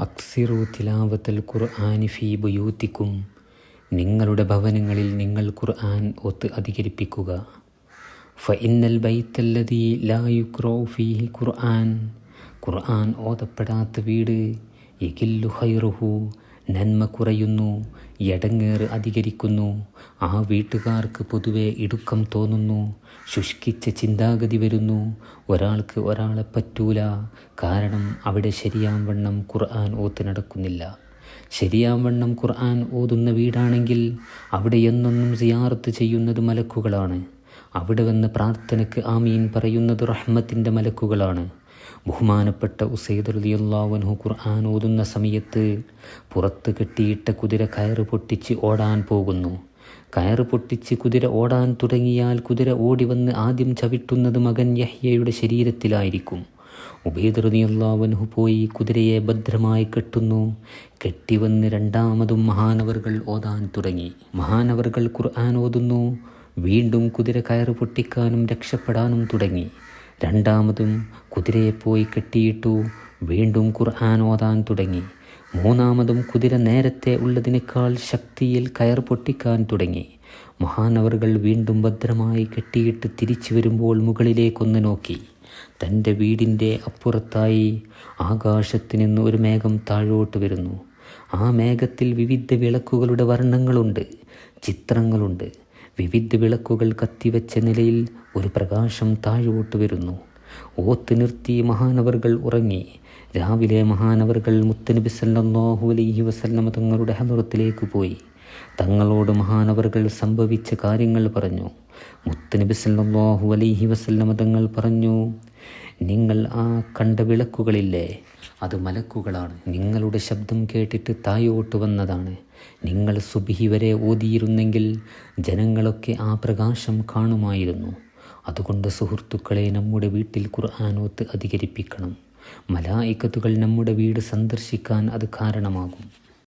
അക്സിറു തിലാവത്തൽ ഖുർആാനി ഫീ ബുയൂത്തിക്കും. നിങ്ങളുടെ ഭവനങ്ങളിൽ നിങ്ങൾ ഖുർആൻ ഒത്ത് അധികരിപ്പിക്കുക. ഫ ഇന്നൽ ബൈത്തല്ലതി ലാ ക്രോ ഫീഹി ഖുർആൻ. ഖുർആൻ ഓതപ്പെടാത്ത വീട് എകില്ലു ഹൈറുഹു നന്മ കുറയുന്നു എടങ്ങേറ് അധികരിക്കുന്നു. ആ വീട്ടുകാർക്ക് പൊതുവെ ഇടുക്കം തോന്നുന്നു. ശുഷ്കിച്ച ചിന്താഗതി വരുന്നു. ഒരാൾക്ക് ഒരാളെ പറ്റൂല. കാരണം അവിടെ ശരിയാവണ്ണം ഖുർആൻ ഓത്ത് നടക്കുന്നില്ല. ശരിയാവണ്ണം ഖുർആൻ ഓതുന്ന വീടാണെങ്കിൽ അവിടെ എന്നൊന്നും സിയാർത്ത് ചെയ്യുന്നത് മലക്കുകളാണ്. അവിടെ വന്ന് പ്രാർത്ഥനയ്ക്ക് ആമീൻ പറയുന്നത് റഹ്മത്തിന്റെ മലക്കുകളാണ്. ബഹുമാനപ്പെട്ട ഉസൈദ് റലിയുള്ളാവൻഹു ഖുർആൻ ഓതുന്ന സമയത്ത് പുറത്ത് കെട്ടിയിട്ട കുതിര കയറ് പൊട്ടിച്ച് ഓടാൻ പോകുന്നു. കയറ് പൊട്ടിച്ച് കുതിര ഓടാൻ തുടങ്ങിയാൽ കുതിര ഓടി വന്ന് ആദ്യം ചവിട്ടുന്നത് മകൻ യഹ്യയുടെ ശരീരത്തിലായിരിക്കും. ഉബൈദ് റളിയല്ലാഹുഅൻഹു പോയി കുതിരയെ ഭദ്രമായി കെട്ടുന്നു. കെട്ടിവന്ന് രണ്ടാമതും മഹാനവറുകൾ ഓതാൻ തുടങ്ങി. മഹാനവറുകൾ ഖുർആൻ ഓതുന്നു. വീണ്ടും കുതിര കയറ് പൊട്ടിക്കാനും രക്ഷപ്പെടാനും തുടങ്ങി. രണ്ടാമതും കുതിരയെ പോയി കെട്ടിയിട്ടു വീണ്ടും ഖുർആൻ ഓതാൻ തുടങ്ങി. മൂന്നാമതും കുതിര നേരത്തെ ഉള്ളതിനേക്കാൾ ശക്തിയിൽ കയർ പൊട്ടിക്കാൻ തുടങ്ങി. മഹാനവറുകൾ വീണ്ടും ഭദ്രമായി കെട്ടിയിട്ട് തിരിച്ചു വരുമ്പോൾ മുകളിലേക്കൊന്ന് നോക്കി. തന്റെ വീടിന്റെ അപ്പുറത്തായി ആകാശത്ത് നിന്ന് ഒരു മേഘം താഴോട്ട് വരുന്നു. ആ മേഘത്തിൽ വിവിധ വിളക്കുകളുടെ വർണങ്ങളുണ്ട് ചിത്രങ്ങളുണ്ട്. വിവിധ വിളക്കുകൾ കത്തിവെച്ച നിലയിൽ ഒരു പ്രകാശം താഴോട്ട് വരുന്നു. ഓത്ത് നിർത്തി മഹാനവറുകൾ ഉറങ്ങി. രാവിലെ മഹാനവറുകൾ മുത്തനബി സല്ലാഹു അലൈഹി വസല്ലമ തങ്ങളുടെ ഹലറത്തിലേക്ക് പോയി. തങ്ങളോട് മഹാനവറുകൾ സംഭവിച്ച കാര്യങ്ങൾ പറഞ്ഞു. മുത്തനബി സല്ലാഹു അലൈഹി വസല്ലമ തങ്ങൾ പറഞ്ഞു നിങ്ങൾ ആ കണ്ട വിളക്കുകളില്ലേ? അത് മലക്കുകളാണ്. നിങ്ങളുടെ ശബ്ദം കേട്ടിട്ട് തായോട്ട് വന്നതാണ്. നിങ്ങൾ സുബിഹി വരെ ഓതിയിരുന്നെങ്കിൽ ജനങ്ങളൊക്കെ ആ പ്രകാശം കാണുമായിരുന്നു. അതുകൊണ്ട് സുഹൃത്തുക്കളെ നമ്മുടെ വീട്ടിൽ ഖുർആാനോത്ത് അധികരിപ്പിക്കണം. മലായിക്കത്തുകൾ നമ്മുടെ വീട് സന്ദർശിക്കാൻ അത് കാരണമാകും.